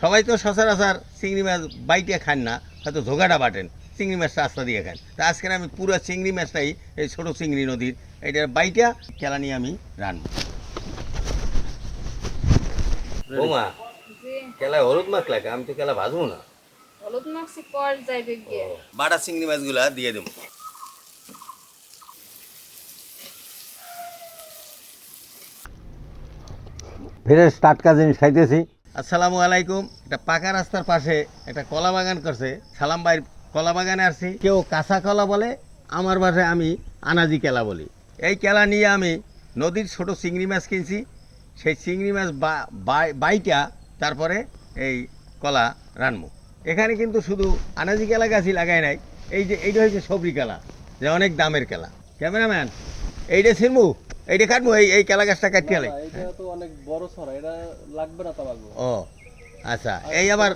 সবাই তো সচরাচর চিংড়ি মাছ বাইটে খান না হয়তো ধোকাটা বাটেন চিংড়ি মাছটা আস্তা দিয়ে খান। তা আজকে আমি পুরো চিংড়ি মাছটাই এই ছোটো চিংড়ি নদীর এটার বাইটা কেলা নিয়ে আমি বৌমা জি কেলা হলুদ মাছ লাগে আমি তো কেলা ভাজবো না। হলুদ মাখছি পর যাইবে গিয়ে। বাটা চিংড়ি মাছগুলা দিয়ে দেবো। ফ্রেশ টাটকা জিনিস খাইতেছি। আসসালামু আলাইকুম। এটা পাকা রাস্তার পাশে একটা কলা বাগান করছে। সালাম ভাইয়ের কলা বাগানে আসছি। কেউ কাঁচা কলা বলে, আমার ভাষায় আমি আনাজি কেলা বলি। এই কেলা নিয়ে আমি নদীর ছোট চিংড়ি মাছ কিনছি। সেই চিংড়ি মাছ বাইটা, তারপরে এই কলা রানবো। এখানে কিন্তু শুধু আনাজি কেলা গাছই লাগাই নাই। এই যে, এইটা হচ্ছে সবরি কেলা, যে অনেক দামের কেলা। ক্যামেরাম্যান, এইটা ছিনবু? এইটা কাটবো এই এই কেলা গাছটা কাটতে গেলে এটা তো অনেক বড় ছড়া এটা লাগবে না তামাকু ও আচ্ছা এই আবার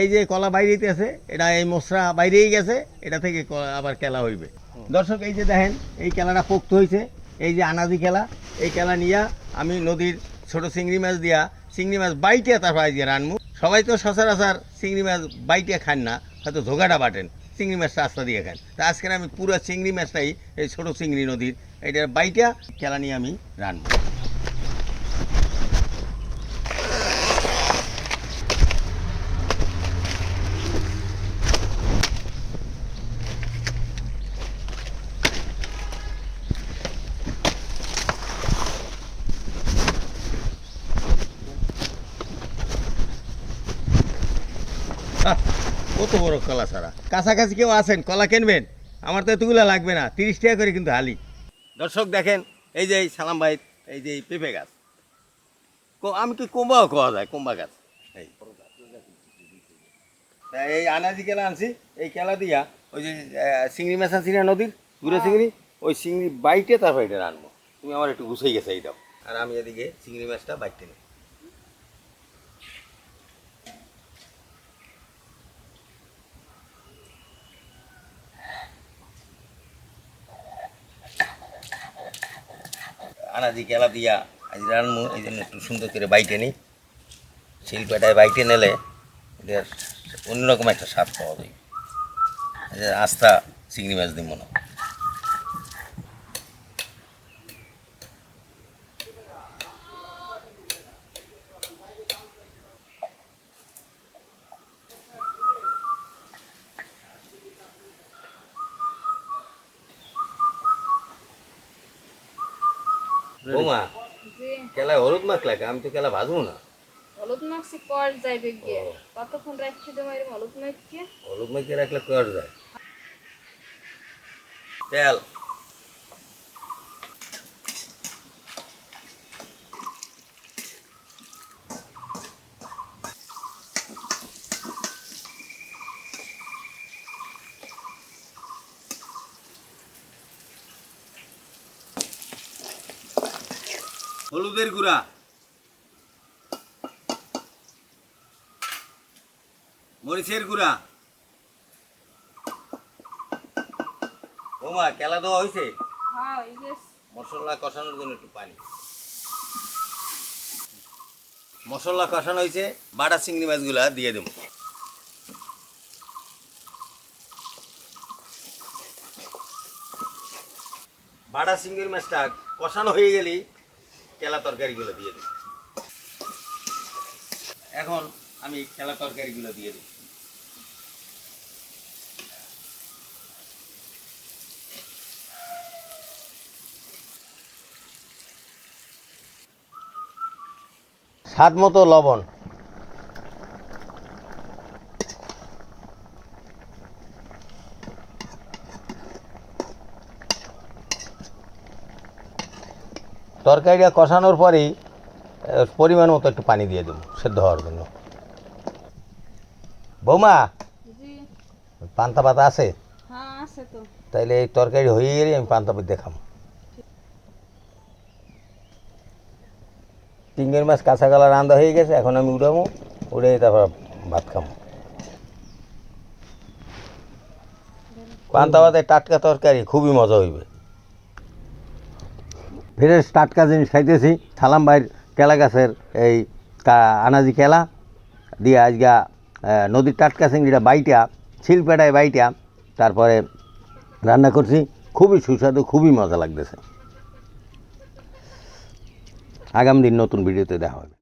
এই যে কলা বাইরেতে আছে এটা এই মশরা বাইরেই গেছে এটা থেকে আবার কেলা হইবে। দর্শক এই যে দেখেন এই কেলাটা পোক্ত হয়েছে এই যে আনাজি কেলা এই কেলা নিয়া আমি নদীর ছোট চিংড়ি মাছ দিয়া চিংড়ি মাছ বাইটে তারপর দিয়ে রানমু। সবাই তো সচরাচর চিংড়ি মাছ বাইটে খান না হয়তো ধোকাটা বাটেন চিংড়ি মাছটা আস্তা দিয়ে খান। তা আজকে আমি পুরো চিংড়ি মাছটাই এই ছোট চিংড়ি নদীর এটার বাইটা কেলা নিয়ে আমি রানবো। কত বড় কলা সারা। কাছাকাছি কেউ আছেন? কলা কিনবেন? আমার তো এতগুলো লাগবে না। তিরিশ টাকা করে কিন্তু হালি। দর্শক দেখেন এই যে এই সালাম ভাই এই যে পেঁপে গাছ। কো- আমি কি কোম্বাও খাওয়া যায় কোম্বা গাছ? এই। আনাজি কেলা আনছি এই কেলা দিয়া ওই যে চিংড়ি মেশা চিংড়ি নদীর গুঁড়ো চিংড়ি ওই চিংড়ি বাইটে তারপর এটা রানবো তুমি আমার একটু গুছাই গেছে এই দাও। আর আমি এদিকে চিংড়ি মাছটা বাইটে নেব আনাজি কেলা দিয়া আজ রানমু এই জন্য একটু সুন্দর করে বাইটে নিই। শিল্পটায় বাইটে নিলে এটার অন্যরকম একটা স্বাদ পাওয়া যায়। আস্থা চিংড়ি মাছ দিব না বৌমা কেলা হলুদ মাখ লাগে আমি তো কেলা ভাজবো না। হলুদ মাখছি কর যাইবে গিয়ে কতক্ষণ রাখছি তোমার হলুদ মাখকে। হলুদ মাখিয়ে রাখলে কর যায়। তেল। হলুদের গুঁড়া। মরিচের গুঁড়া। ওমা কেলা দেওয়া হয়েছে? হ্যাঁ মশলা কষানোর জন্য একটু পানি। মশলা কষানো হয়েছে বাটা চিংড়ি মাছগুলা দিয়ে দেবো। বাটা চিংড়ি মাছটা কষানো হয়ে গেলেই কেলা তরকারিগুলো দিয়ে দিই। এখন আমি কেলা তরকারিগুলো দিয়ে দিই। স্বাদ মতো লবণ। তরকারিটা কষানোর পরেই পরিমাণ মতো একটু পানি দিয়ে দেবো সেদ্ধ হওয়ার জন্য। বৌমা পান্তা পাতা আছে? হ্যাঁ তাইলে এই তরকারি হয়ে গেলে আমি পান্তা পাতা দেখাম চিংড়ি মাছ কাঁচা কালা রান্না হয়ে গেছে এখন আমি উড়াবো উড়ে তারপর ভাত খাব। পান্তা ভাতের টাটকা তরকারি খুবই মজা হইবে। ফ্রেশ টাটকা জিনিস খাইতেছি। সালাম ভাইয়ের কেলা গাছের এই আনাজি কেলা দিয়ে আজগা নদীর টাটকা চিংড়িটা বাইটা, শিলপেটায় বাইটা, তারপরে রান্না করছি। খুবই সুস্বাদু, খুবই মজা লাগতেছে। আগামী দিন নতুন ভিডিওতে দেখা হবে।